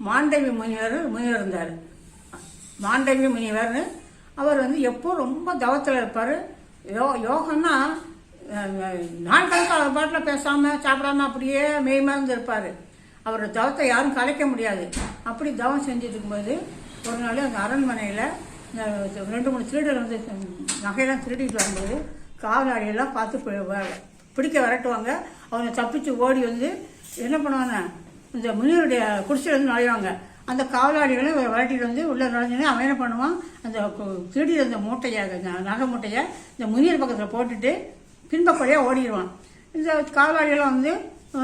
மாண்டவி முனிவர் முனிவர் இருந்தார். மாண்டவி முனிவர்னு அவர் வந்து எப்போ ரொம்ப தவத்தில் இருப்பார். யோ யோகன்னா அஹ், நாள் கணக்காக அவர் பாட்டில் பேசாமல் சாப்பிடாம அப்படியே மெய்மறந்து இருப்பார். அவர் தவத்தை யாரும் கலைக்க முடியாது. அப்படி தவம் செஞ்சுட்டு இருக்கும்போது ஒரு நாள் அந்த அரண்மனையில் இந்த ரெண்டு மூணு திருடர் வந்து நகையெல்லாம் திருடிட்டு வரும்போது காவலாளியெல்லாம் பார்த்து வ- பிடிக்க விரட்டுவாங்க. அவங்க தப்பிச்சு ஓடி வந்து என்ன பண்ணுவாங்க? இந்த முனிவருடைய குடிசையில் வந்து நுழைவாங்க. அந்த காவலாளிகளை விரட்டிட்டு வந்து உள்ளே நுழைஞ்சோடனே அவன் என்ன பண்ணுவான்? அந்த திருடி அந்த மூட்டையை நகை மூட்டையை இந்த முனியர் பக்கத்தில் போட்டுட்டு பின்பக்கொழியாக ஓடிடுவான் இந்த காவலாளிகளாம் வந்து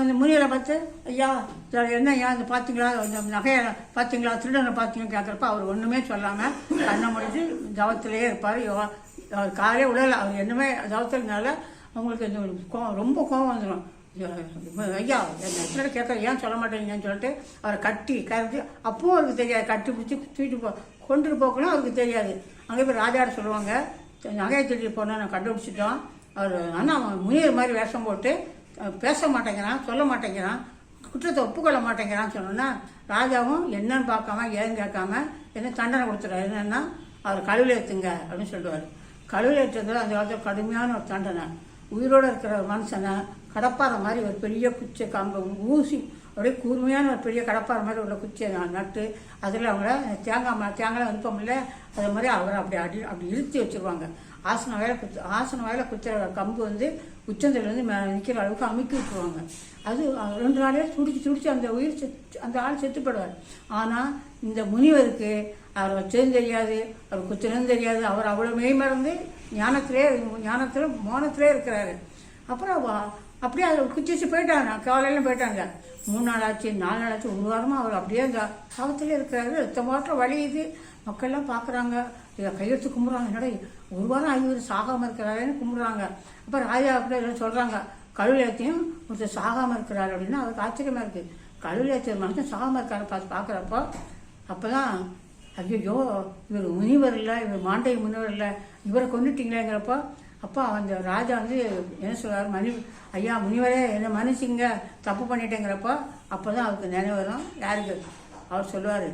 அந்த முனியரை பார்த்து ஐயா என்ன ஐயா இந்த பார்த்தீங்களா? இந்த நகையை பார்த்தீங்களா? திருடனை பார்த்தீங்கன்னு கேட்குறப்ப அவர் ஒன்றுமே சொல்லாமல் கண்ணை முடிஞ்சு தவத்திலேயே இருப்பார். அவர் காலையே விடலை அவர் என்னமே தவத்தினால அவங்களுக்கு இந்த கோவம் ரொம்ப கோவம் வந்துடும் ஐயா என்ன கேட்க ஏன் சொல்ல மாட்டேங்கன்னு சொல்லிட்டு அவரை கட்டி கருதி அப்பவும் அவருக்கு தெரியாது. கட்டி பிடிச்சி தூக்கிட்டு போ கொண்டுட்டு போக்கணும் அவருக்கு தெரியாது. அங்கே போய் ராஜாட சொல்லுவாங்க நகையை திருடி போனோம் நான் கண்டுபிடிச்சிட்டோம். அவர் ஆனால் அவன் முனிவர் மாதிரி வேஷம் போட்டு பேச மாட்டேங்கிறான் சொல்ல மாட்டேங்கிறான் குற்றத்தை ஒப்புக்கொள்ள மாட்டேங்கிறான்னு சொன்னோன்னா ராஜாவும் என்னன்னு பார்க்காம ஏன்னு கேட்காம என்ன தண்டனை கொடுத்துறாரு என்னென்னா அவர் கழுவில் ஏற்றுங்க அப்படின்னு சொல்லுவார். கழுவில் ஏற்றுறது அந்த காலத்தில் கடுமையான ஒரு தண்டனை. உயிரோடு இருக்கிற மனுஷனை கடப்பாறை மாதிரி ஒரு பெரிய குச்சை கம்பு ஊசி அப்படியே கூர்மையான ஒரு பெரிய கடப்பாறை மாதிரி உள்ள குச்சியை நான் நட்டு அதில் அவங்கள தேங்காய் ம தேங்காய் விருப்பமில்ல அது மாதிரி அவரை அப்படி அடி அப்படி இழுத்தி வச்சிருவாங்க. ஆசன வேலை குத்து ஆசன வேலை குத்துற கம்பு வந்து உச்சந்தலேருந்து மே நிற்கிற அளவுக்கு அமுக்கி விட்டுருவாங்க. அது ரெண்டு நாளே துடிச்சு துடிச்சு அந்த உயிர் செத்து அந்த ஆள் செத்துப்படுவார். ஆனால் இந்த முனிவருக்கு அவர் வச்சதும் தெரியாது அவர் குத்துனதும் தெரியாது. அவர் அவ்வளோ மெய்மறந்து ஞானத்திலே ஞானத்தில் மோனத்திலே இருக்கிறாரு. அப்புறம் வா- அப்படியே அதில் குச்சிச்சு போயிட்டாங்க. காலையில் போயிட்டாங்க. மூணு நாள் ஆச்சு நாலு நாள் ஆச்சு ஒரு வாரமாக அவர் அப்படியே அந்த சாவத்திலே இருக்கிறாரு. ரத்த மாற்றம் வழியுது மக்கள்லாம் பார்க்குறாங்க இதை கையெழுத்து கும்பிட்றாங்க. என்னடா ஒரு வாரம் ஆகி சாகாமல் இருக்கிறாருன்னு கும்பிட்றாங்க. அப்போ ராஜா அப்படியே சொல்கிறாங்க கழுவிலத்தையும் ஒருத்தர் சாகாமல் இருக்கிறார் அப்படின்னா அவருக்கு ஆச்சரியமாக இருக்குது கழுவியத்தை மனுஷன் சாகாமல் இருக்காரு பார்த்து பார்க்குறப்போ அப்போ தான் ஐயோ இவர் முனிவர் இல்லை இவர் மாண்டை முனிவர் இல்லை இவரை கொண்டுட்டிங்களேங்கிறப்போ அப்போ அந்த ராஜா வந்து என்ன சொல்கிறார் மணி ஐயா முனிவரே என்ன மன்னிச்சிங்க தப்பு பண்ணிட்டேங்கிறப்போ அப்போ தான் அவருக்கு நினைவு வரும். யாருக்கு? அவர் சொல்லுவார்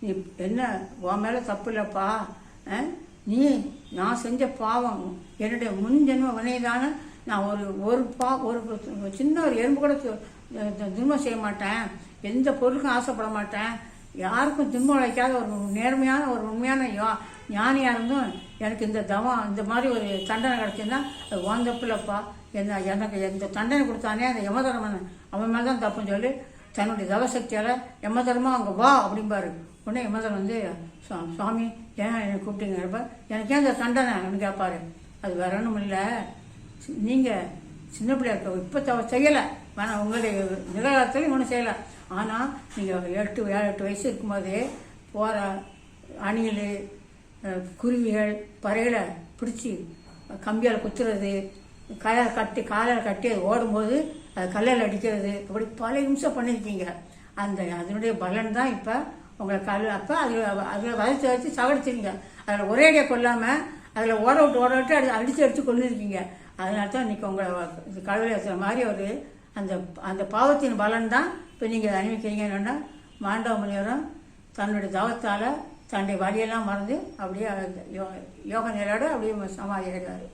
நீ என்ன உன் மேலே தப்பு இல்லைப்பா. ஆ? நீ நான் செஞ்ச பாவம் என்னுடைய முன்ஜென்ம வினைதான. நான் ஒரு ஒரு பா ஒரு சின்ன ஒரு எறும்பு கூட துன்பம் செய்ய மாட்டேன். எந்த பொருளுக்கும் ஆசைப்பட மாட்டேன். யாருக்கும் துன்பம் உழைக்காத ஒரு நேர்மையான ஒரு உண்மையான யோ ஞானியாக இருந்தும் எனக்கு இந்த தவம் இந்த மாதிரி ஒரு தண்டனை கிடச்சிருந்தா அது உன் தப்பு என்ன எனக்கு எந்த தண்டனை கொடுத்தானே அந்த யமதர்மன் அவன் மேலே தான் தப்புன்னு சொல்லி தன்னுடைய தவசக்தியால் யமதர்மா அங்கே வா அப்படிம்பாரு. உடனே யமதர் வந்து "சா- சுவாமி ஏன் என்னை கூப்பிட்டீங்கிறப்ப எனக்கு ஏன் இந்த தண்டனை? அப்படின்னு கேட்பாரு அது வேற ஒன்றும் இல்லை. நீங்கள் சின்ன பிள்ளையா இருக்க இப்போ தவ செய்யலை. வேணாம் உங்களுடைய நிகழ்காலத்துலையும் ஒன்றும் செய்யலை. ஆனால் நீங்கள் எட்டு ஏழு எட்டு வயசு இருக்கும்போதே போகிற அணில் குருவிகள் பறைகளை பிடிச்சி கம்பியால் குத்துறது கையை கட்டி காலால் கட்டி அது ஓடும்போது அது கல்லில் அடிக்கிறது அப்படி பல நிமிஷம் பண்ணியிருக்கீங்க. அந்த அதனுடைய பலன் தான் இப்போ உங்களை கல் அப்போ அதில் அதில் வதச்சி வச்சு சகடிச்சிருங்க அதில் ஒரேடியாக கொல்லாமல் அதில் ஓட விட்டு ஓட விட்டு அடி அடித்து அடித்து கொண்டு இருக்கீங்க அதனால தான் இன்றைக்கி உங்களை இது கடவுள் ஏற்றுற மாதிரி ஒரு அந்த அந்த பாவத்தின் பலன் தான் இப்போ நீங்கள் அனுபவிக்கிறீங்கன்னா மாண்டவ முனிவரும் தன்னுடைய தவத்தால் தன்னுடைய வழியெல்லாம் மறந்து அப்படியே யோ யோக நிலையோடு அப்படியே சமாதி ஆயிடுவார்